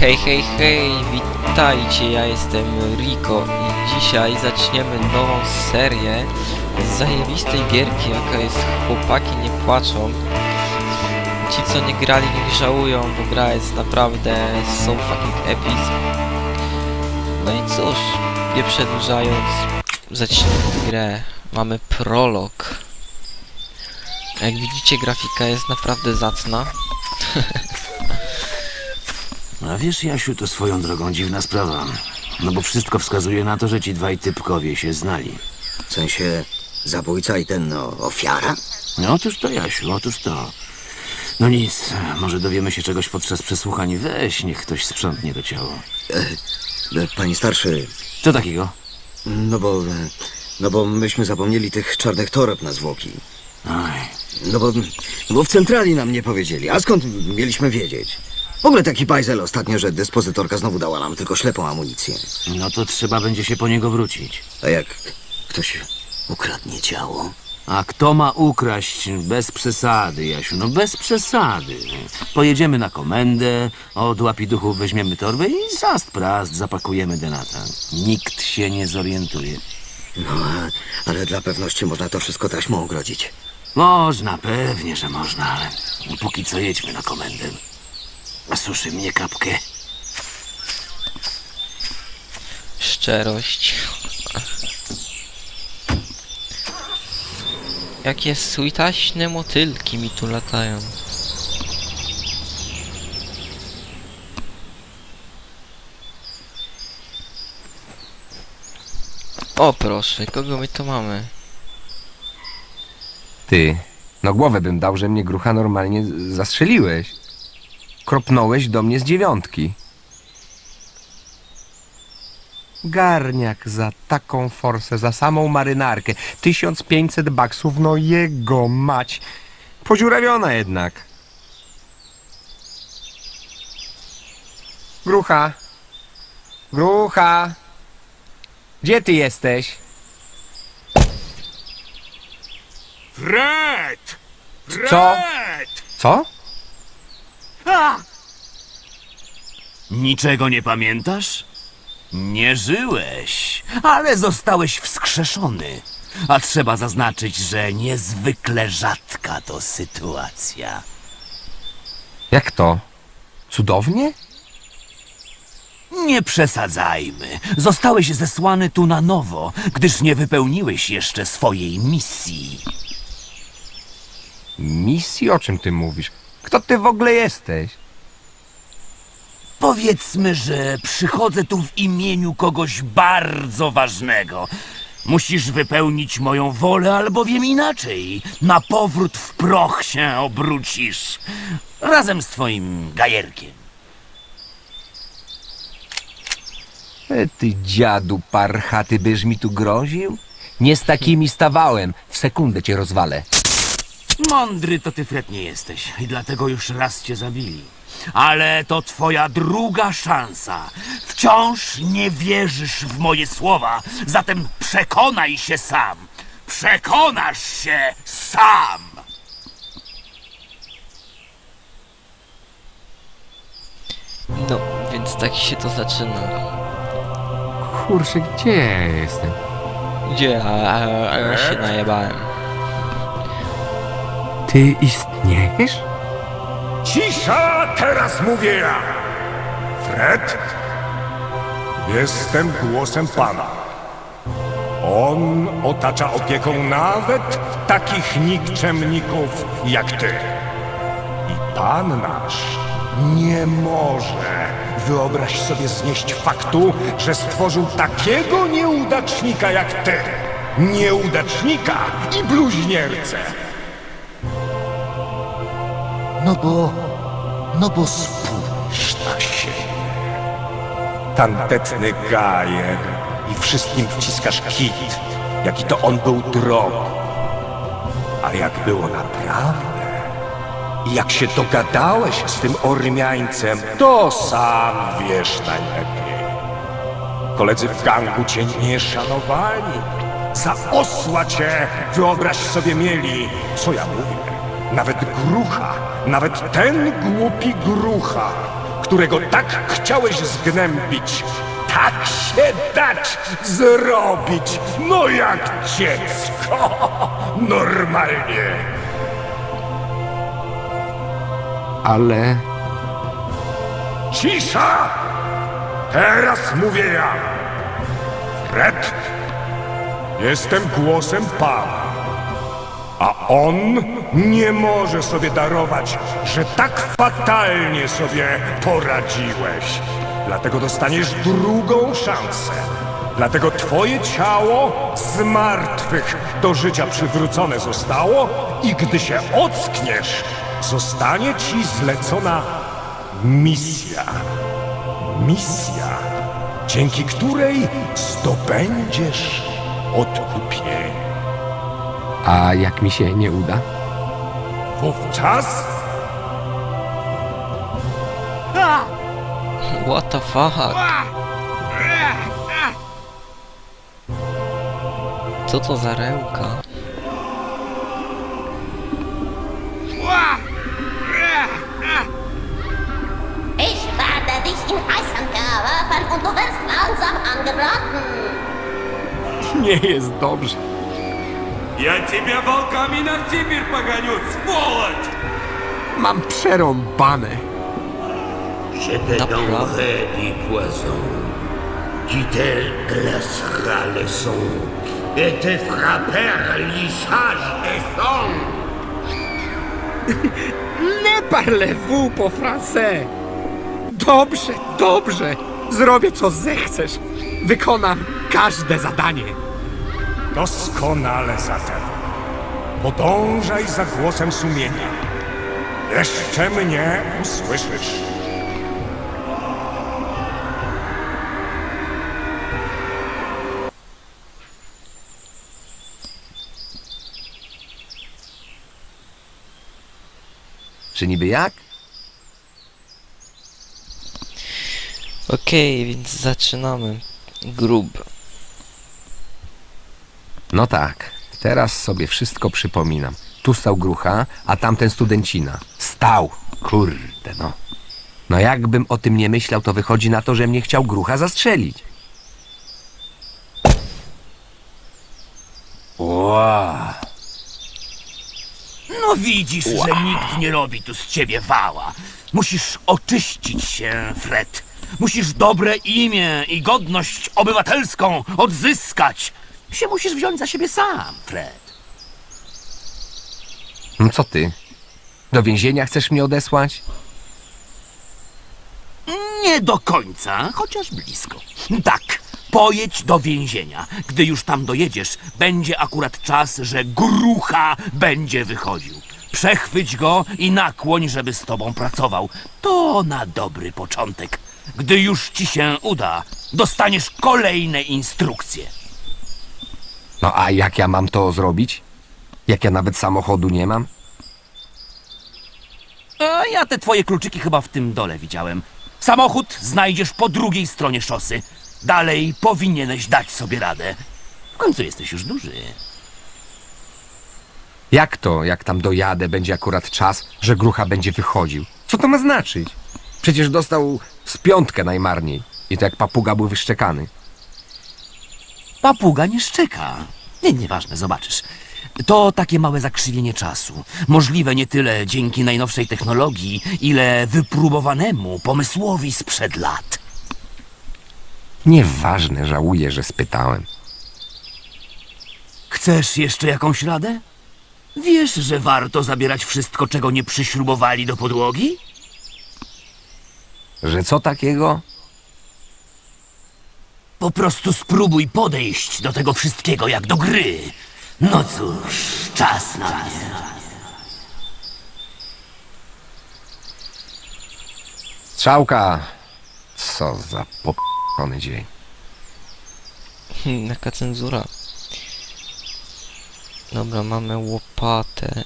Hej, hej, hej, witajcie, ja jestem Rico i dzisiaj zaczniemy nową serię z zajebistej gierki, jaka jest Chłopaki nie płaczą. Ci co nie grali niech żałują, bo gra jest naprawdę so fucking epic. No i cóż, nie przedłużając, zacznijmy grę. Mamy prolog. Jak widzicie grafika jest naprawdę zacna. A wiesz, Jasiu, to swoją drogą dziwna sprawa. No bo wszystko wskazuje na to, że ci dwaj typkowie się znali. W sensie zabójca i ten, no, ofiara? No otóż to, Jasiu, otóż to. No nic, może dowiemy się czegoś podczas przesłuchań. Weź, niech ktoś sprzątnie to ciało. E, Panie starszy, Co takiego? no bo, e, no bo myśmy zapomnieli tych czarnych toreb na zwłoki. Oj, No bo, no bo w centrali nam nie powiedzieli, a skąd mieliśmy wiedzieć? W ogóle taki bajzel ostatnio, że dyspozytorka znowu dała nam tylko ślepą amunicję. no to trzeba będzie się po niego wrócić. A jak ktoś ukradnie ciało? A kto ma ukraść? Bez przesady, Jasiu, no bez przesady. Pojedziemy na komendę, od łapiduchów weźmiemy torbę i zast prast zapakujemy denata. Nikt się nie zorientuje. No, ale dla pewności można to wszystko taśmą ogrodzić. Można, pewnie, że można, ale póki co jedźmy na komendę. A suszy mnie kapkę. Szczerość. Jakie sweetaśne motylki mi tu latają. O proszę, kogo my tu mamy? Ty, no głowę bym dał, że mnie grucha normalnie zastrzeliłeś. Kropnąłeś do mnie z dziewiątki. Garniak za taką forsę, za samą marynarkę. 1500 baksów, no jego mać. Podziurawiona jednak. Grucha. Grucha. Gdzie ty jesteś? Fred! Co? Fred! Co? Niczego nie pamiętasz? Nie żyłeś, ale zostałeś wskrzeszony. A trzeba zaznaczyć, że niezwykle rzadka to sytuacja. Jak to? Cudownie? Nie przesadzajmy. Zostałeś zesłany tu na nowo, gdyż nie wypełniłeś jeszcze swojej misji. Misji? O czym ty mówisz? Kto ty w ogóle jesteś? Powiedzmy, że przychodzę tu w imieniu kogoś bardzo ważnego. Musisz wypełnić moją wolę, albowiem inaczej. Na powrót w proch się obrócisz. Razem z twoim gajerkiem. E, ty dziadu parchaty, byś mi tu groził? Nie z takimi stawałem. W sekundę cię rozwalę. Mądry to ty, Fred, nie jesteś i dlatego już raz cię zabili. Ale to twoja druga szansa. Wciąż nie wierzysz w moje słowa, zatem przekonaj się sam. Przekonasz się sam. No, więc tak się to zaczyna. Kurczę, gdzie ja jestem? Gdzie? A, a, a ja się najebałem. Ty istniejesz? Cisza! Teraz mówię ja! Fred? Jestem głosem Pana. On otacza opieką nawet takich nikczemników jak ty. I Pan nasz nie może, wyobraź sobie, znieść faktu, że stworzył takiego nieudacznika jak ty. Nieudacznika i bluźniercę. No bo, no bo spójrz na siebie. Tandetny gajer i wszystkim wciskasz kit, jaki to on był drogi. A jak było naprawdę? I jak się dogadałeś z tym Ormiańcem, to sam wiesz najlepiej. Koledzy w gangu cię nie szanowali. Za osła cię, wyobraź sobie, mieli. Co ja mówię? Nawet grucha, nawet ten głupi grucha, którego tak chciałeś zgnębić, tak się dać zrobić, no jak dziecko, normalnie. Ale Cisza! Teraz mówię ja. Fred, jestem głosem Pana. On nie może sobie darować, że tak fatalnie sobie poradziłeś. Dlatego dostaniesz drugą szansę. Dlatego twoje ciało z martwych do życia przywrócone zostało i gdy się ockniesz, zostanie ci zlecona misja. Misja, dzięki której zdobędziesz odkupienie. A jak mi się nie uda? Wówczas What the fuck? Co to za rełka? Ich werde dich in heißen Körper und du wirst langsam angebraten. Nie jest dobrze. Я тебя волками на Сибирь погоню, сволочь! Mam przerąbane. J'étais dans D'accord. vrai du poison, qui tel laissera les sons, et te frappèrent lissage et sang. Ne parlez-vous po français. Dobrze, dobrze. Zrobię co zechcesz. Wykonam każde zadanie. doskonale zatem. Podążaj za głosem sumienia. Jeszcze mnie usłyszysz. Czy niby jak? Okej, więc zaczynamy. Grub. No tak, teraz sobie wszystko przypominam. Tu stał Grucha, a tamten studencina. Stał! Kurde, no. No jakbym o tym nie myślał, to wychodzi na to, że mnie chciał Grucha zastrzelić. Ła. No widzisz, że nikt nie robi tu z ciebie wała. Musisz oczyścić się, Fred. Musisz dobre imię i godność obywatelską odzyskać. Się musisz wziąć za siebie sam, Fred. No co ty? Do więzienia chcesz mnie odesłać? Nie do końca, chociaż blisko. Tak, pojedź do więzienia. Gdy już tam dojedziesz, będzie akurat czas, że grucha będzie wychodził. Przechwyć go i nakłoń, żeby z tobą pracował. To na dobry początek. Gdy już ci się uda, dostaniesz kolejne instrukcje. No a jak ja mam to zrobić? Jak ja nawet samochodu nie mam? A ja te twoje kluczyki chyba w tym dole widziałem. Samochód znajdziesz po drugiej stronie szosy. Dalej powinieneś dać sobie radę. W końcu jesteś już duży. Jak to, jak tam dojadę, będzie akurat czas, że Grucha będzie wychodził? Co to ma znaczyć? Przecież dostał z piątkę najmarniej. I to jak papuga był wyszczekany. Papuga nie szczeka. Nie, nieważne, zobaczysz. To takie małe zakrzywienie czasu. Możliwe nie tyle dzięki najnowszej technologii, ile wypróbowanemu pomysłowi sprzed lat. Nieważne, żałuję, że spytałem. Chcesz jeszcze jakąś radę? Wiesz, że warto zabierać wszystko, czego nie przyśrubowali do podłogi? Że co takiego? Po prostu spróbuj podejść do tego wszystkiego jak do gry. No cóż, czas na mnie. Strzałka! Co za poprzony dzień. Hmm, jaka cenzura. Dobra, mamy łopatę.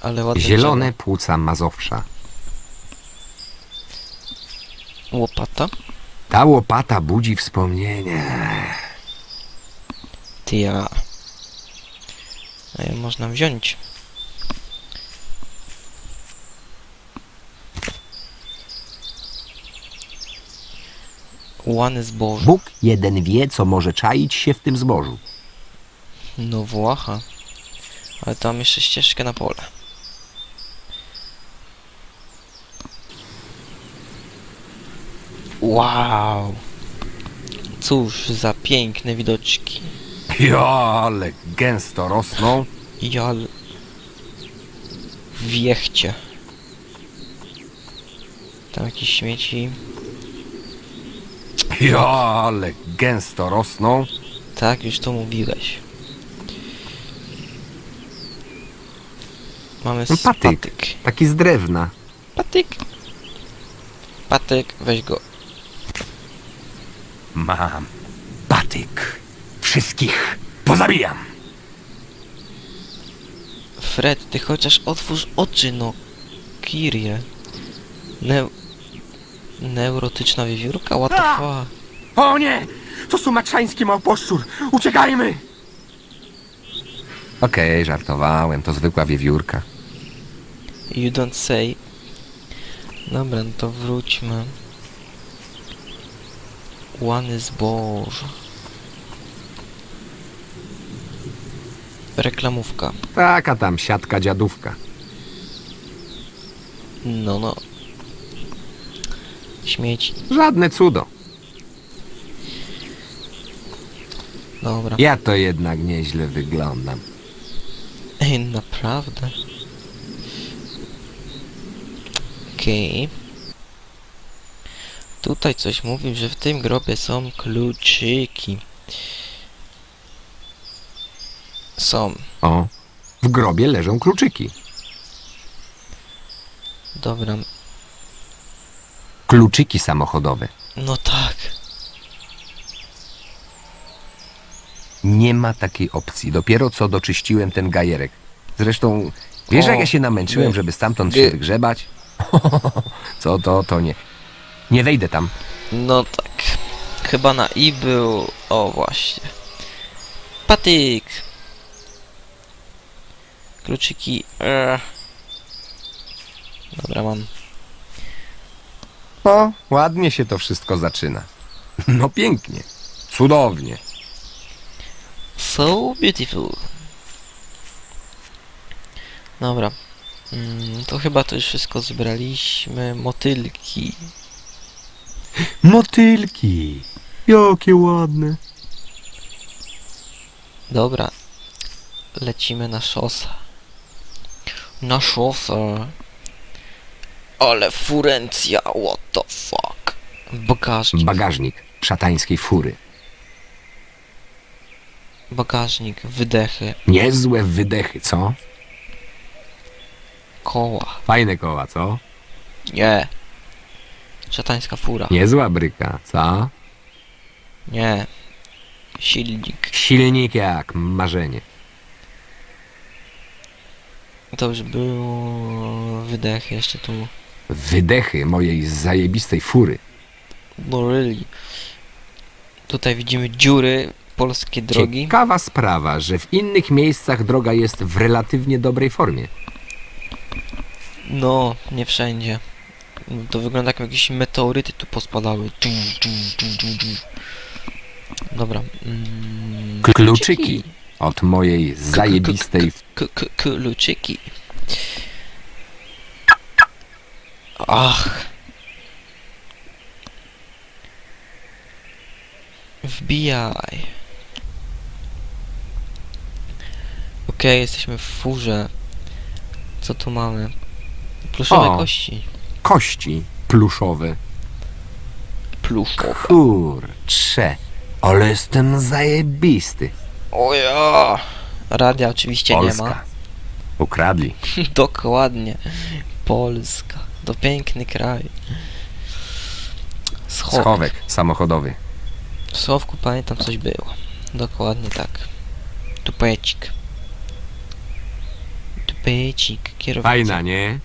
Ale ładnie. Zielone płuca Mazowsza. Łopata? Ta łopata budzi wspomnienia. Ty ja. A ją można wziąć. Łany zboże. Bóg jeden wie, co może czaić się w tym zbożu. No Włacha. Ale tam jeszcze ścieżkę na pole. Wow. Cóż za piękne widoczki. Ja, ale gęsto rosną. Ja... Wiechcie. Tam jakieś śmieci. Ja, ale gęsto rosną. Tak, już to mówiłeś. Mamy No, patyk. patyk. Taki z drewna. Patyk. Patyk, weź go. Mam patyk. Wszystkich pozabijam. Fred, ty chociaż otwórz oczy, no. Kirie. Neu... Neurotyczna wiewiórka? What the fuck? O nie! To sumatrzański małposzczur! Uciekajmy! Okej, żartowałem, to zwykła wiewiórka. You don't say. Dobra, no to wróćmy. Łany zboże. Reklamówka. Taka tam siatka dziadówka. No, no. Śmieci. Żadne cudo. Dobra. Ja to jednak nieźle wyglądam. Ej, naprawdę? Okej. Tutaj coś mówił, że w tym grobie są kluczyki. Są. O, w grobie leżą kluczyki. Dobra. Kluczyki samochodowe. No tak. Nie ma takiej opcji. Dopiero co doczyściłem ten gajerek. Zresztą, wiesz O, jak ja się namęczyłem, nie. żeby stamtąd Nie. się wygrzebać? Co to, to nie. Nie wejdę tam. No tak. Chyba na i był... O, właśnie. Patyk! Kluczyki... Eee. Dobra, mam. O, ładnie się to wszystko zaczyna. No pięknie. Cudownie. So beautiful. Dobra. Mm, to chyba to już wszystko zebraliśmy. Motylki. Motylki. Jakie ładne. Dobra. Lecimy na szosę. Na szosę. Ale furencja, what the fuck. Bagażnik. Bagażnik szatańskiej fury. Bagażnik, wydechy, Niezłe wydechy, co? koła. Fajne koła, co? Nie. Szatańska fura. Niezła bryka, co? Nie. Silnik. Silnik jak marzenie. To już było wydechy, jeszcze tu Wydechy mojej zajebistej fury. boryli. Tutaj widzimy dziury, polskie drogi. Ciekawa sprawa, że w innych miejscach droga jest w relatywnie dobrej formie. No, nie wszędzie. To wygląda jak jakieś meteoryty tu pospadały. Dobra. Mm, Kluczyki od mojej zajebistej Kluczyki. Ach. Wbijaj. Okej, jesteśmy w furze. Co tu mamy? Pluszowe O. kości. Kości pluszowe. Pluszowe. Kurcze, ale jestem zajebisty. O ja! Radia oczywiście nie Polska. ma. Ukradli. Dokładnie. Polska. To piękny kraj. Schowek. Schowek samochodowy. W schowku pamiętam coś było. Dokładnie tak. Tupecik. Tupecik. Kierowca. Fajna, nie?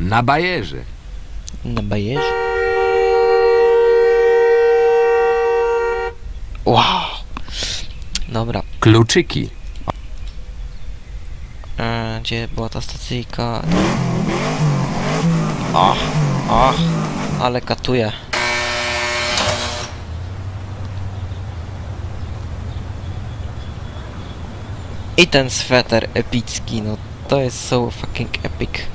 Na bajerze. Na ஏஜ் Wow! Dobra. Kluczyki. E, gdzie była ta stacyjka? Ach, ach, ale katuje. I ten sweter epicki, no to jest so fucking epic.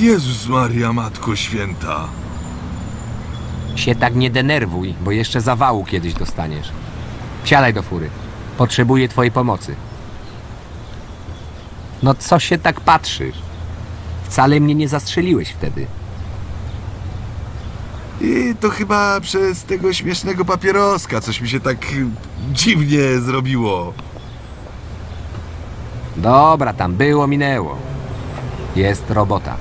Jezus Maria, Matko Święta. Się tak nie denerwuj, bo jeszcze zawału kiedyś dostaniesz. Siadaj do fury. Potrzebuję twojej pomocy. No co się tak patrzysz? Wcale mnie nie zastrzeliłeś wtedy. I to chyba przez tego śmiesznego papieroska, coś mi się tak dziwnie zrobiło. Dobra, tam było, minęło. Jest robota.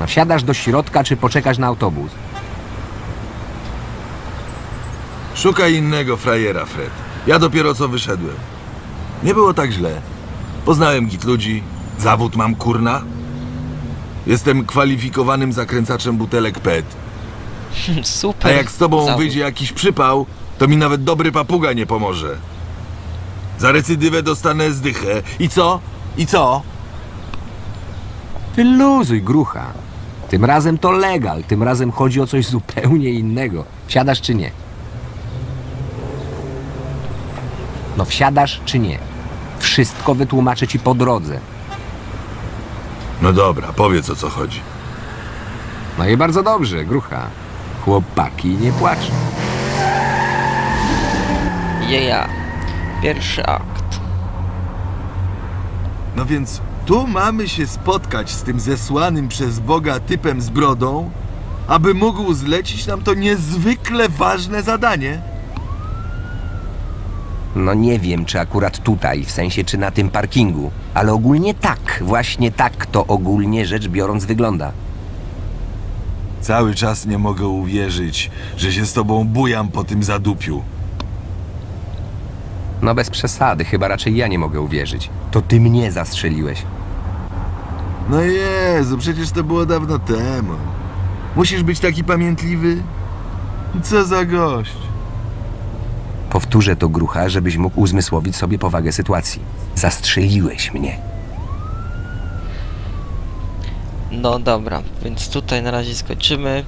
No siadasz do środka, czy poczekasz na autobus? Szukaj innego frajera, Fred. Ja dopiero co wyszedłem. Nie było tak źle. Poznałem git ludzi, zawód mam kurna. Jestem kwalifikowanym zakręcaczem butelek PET. A Super. jak z tobą zawód. wyjdzie jakiś przypał, to mi nawet dobry papuga nie pomoże. Za recydywę dostanę zdychę. I co? I co? Wyluzuj, grucha. Tym razem to legal, tym razem chodzi o coś zupełnie innego. Wsiadasz czy nie? No wsiadasz czy nie? Wszystko wytłumaczę ci po drodze. No dobra, powiedz o co chodzi. No i bardzo dobrze, grucha. Chłopaki nie płaczą. Jeja. Pierwszy akt. No więc tu mamy się spotkać z tym zesłanym przez Boga typem z brodą, aby mógł zlecić nam to niezwykle ważne zadanie. No nie wiem, czy akurat tutaj, w sensie czy na tym parkingu, ale ogólnie tak, właśnie tak to ogólnie rzecz biorąc wygląda. Cały czas nie mogę uwierzyć, że się z tobą bujam po tym zadupiu. No bez przesady, chyba raczej ja nie mogę uwierzyć. To ty mnie zastrzeliłeś. No Jezu, przecież to było dawno temu. Musisz być taki pamiętliwy? Co za gość. Powtórzę to grucha, żebyś mógł uzmysłowić sobie powagę sytuacji. Zastrzeliłeś mnie. No dobra, więc tutaj na razie skończymy.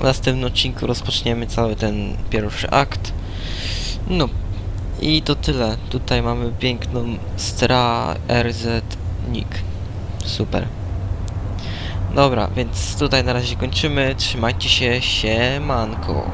W następnym odcinku rozpoczniemy cały ten pierwszy akt. No i to tyle. Tutaj mamy piękną Stra RZ Nick. Super. Dobra, więc tutaj na razie kończymy. Trzymajcie się, siemanko.